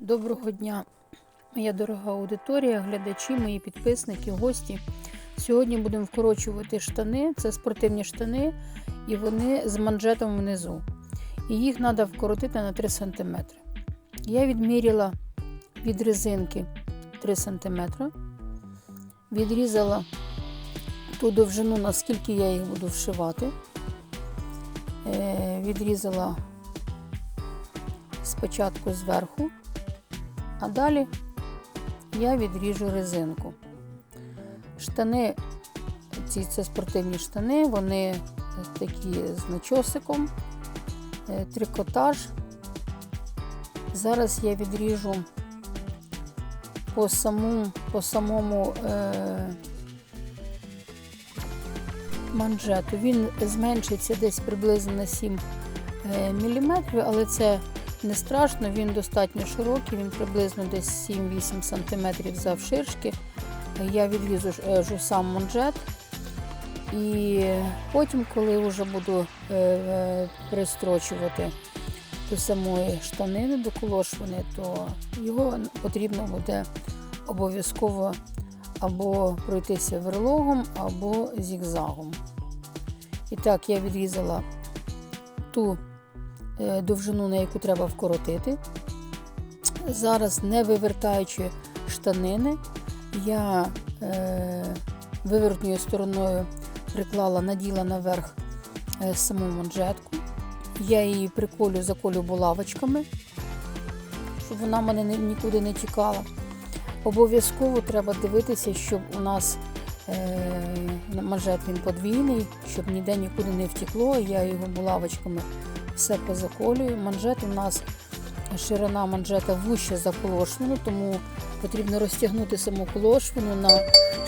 Доброго дня, моя дорога аудиторія, глядачі, мої підписники, гості. Сьогодні будемо вкорочувати штани. Це спортивні штани, і вони з манжетом внизу. І їх треба вкоротити на 3 см. Я відміряла від резинки 3 см, відрізала ту довжину, наскільки я їх буду вшивати. Е, Відрізала спочатку зверху, а далі я відріжу резинку. Штани, ці це спортивні штани, вони такі з начосиком, е, трикотаж. Зараз я відріжу по самому, по самому е, манжету. Він зменшиться десь приблизно на 7 е, мм, але це не страшно, він достатньо широкий, він приблизно десь 7-8 см завширшки. Я відрізу е, сам манжет. І потім, коли вже буду е, е, пристрочувати до самої штанини, до колошвини, то його потрібно буде обов'язково або пройтися верлогом, або зігзагом. І так, я відрізала ту довжину, на яку треба вкоротити. Зараз, не вивертаючи штанини, я е, вивертньою стороною приклала, наділа наверх е, саму манжетку. Я її приколю, заколю булавочками, щоб вона мене нікуди не тікала. Обов'язково треба дивитися, щоб у нас е, манжет він подвійний, щоб ніде нікуди не втекло. Я його булавочками все позаколюю. Манжет у нас ширина манжета вужче за колошвину, тому потрібно розтягнути саму колошвину на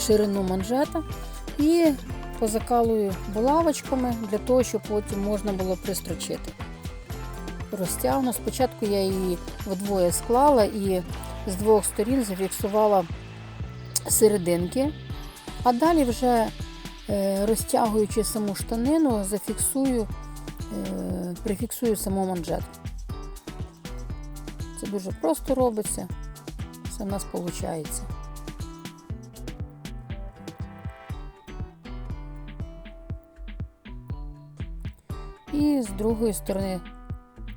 ширину манжета і позакалую булавочками для того, щоб потім можна було пристрочити. Розтягну. Спочатку я її вдвоє склала і з двох сторін зафіксувала серединки, а далі вже е, розтягуючи саму штанину, зафіксую, прифіксую саму манжету. Це дуже просто робиться, все в нас виходить. І з другої сторони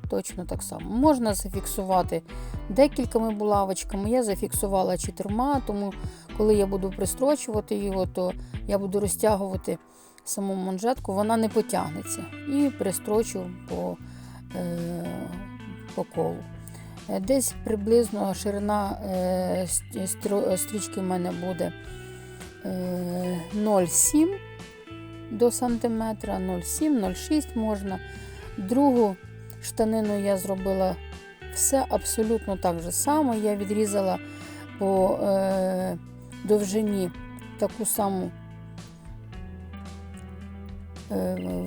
точно так само. Можна зафіксувати декількома булавочками. Я зафіксувала чотирма, тому коли я буду пристрочувати його, то я буду розтягувати саму манжетку, вона не потягнеться. І пристрочу по, е, по колу. Е, Десь приблизно ширина е, стрічки в мене буде е, 0,7 до сантиметра, 0,7-0,6 можна. Другу штанину я зробила все абсолютно так же само. Я відрізала по е, довжині таку саму е,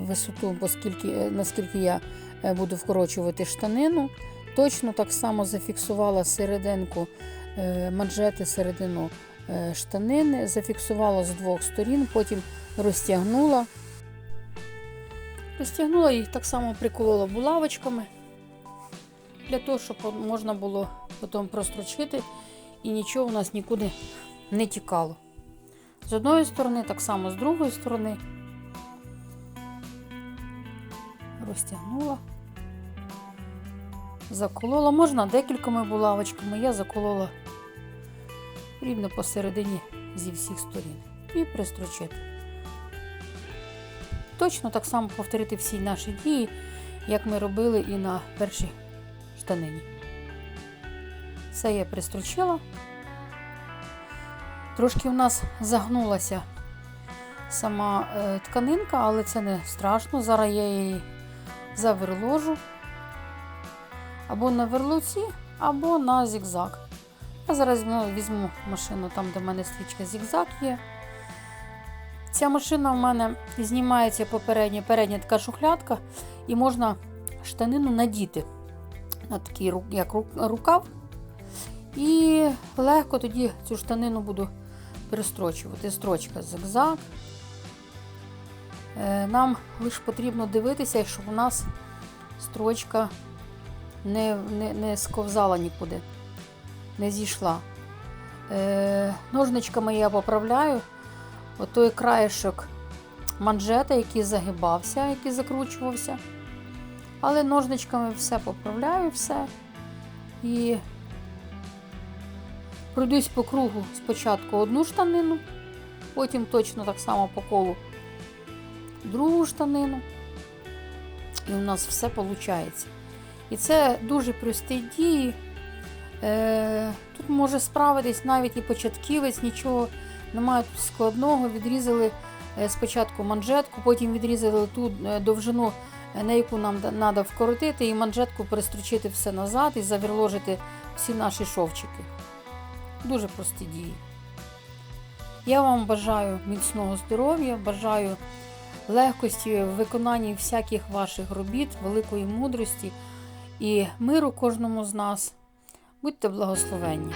висоту, оскільки, е, наскільки я е, буду вкорочувати штанину. Точно так само зафіксувала серединку е, манжети, середину е, штанини, зафіксувала з двох сторін, потім розтягнула. Розтягнула їх так само приколола булавочками, для того, щоб можна було потім прострочити і нічого у нас нікуди не тікало. З одної сторони, так само з другої сторони. Розтягнула. Заколола. Можна декількома булавочками. Я заколола рівно посередині зі всіх сторін. І пристрочити. Точно так само повторити всі наші дії, як ми робили і на першій штанині. Все я пристрочила. Трошки у нас загнулася сама е, тканинка, але це не страшно. Зараз я її заверложу або на верлоці, або на зігзаг. Я зараз ну, візьму машину там, де в мене стрічка зігзаг є. Ця машина в мене знімається попередня, передня така шухлядка, і можна штанину надіти на такий як рукав. І легко тоді цю штанину буду перестрочувати. Строчка зигзаг. Е, Нам лише потрібно дивитися, щоб у нас строчка не, не, не сковзала нікуди. не зійшла. Е, ножничками я поправляю отой краєшок манжета, який загибався, який закручувався. Але ножничками все поправляю, все. І пройдусь по кругу спочатку одну штанину, потім точно так само по колу другу штанину. І у нас все виходить. І це дуже прості дії. Е, тут може справитись навіть і початківець, нічого немає тут складного. Відрізали е, спочатку манжетку, потім відрізали ту е, довжину, на яку нам треба вкоротити, і манжетку перестрочити все назад і завірложити всі наші шовчики. Дуже прості дії. Я вам бажаю міцного здоров'я, бажаю легкості в виконанні всяких ваших робіт, великої мудрості і миру кожному з нас. Будьте благословенні!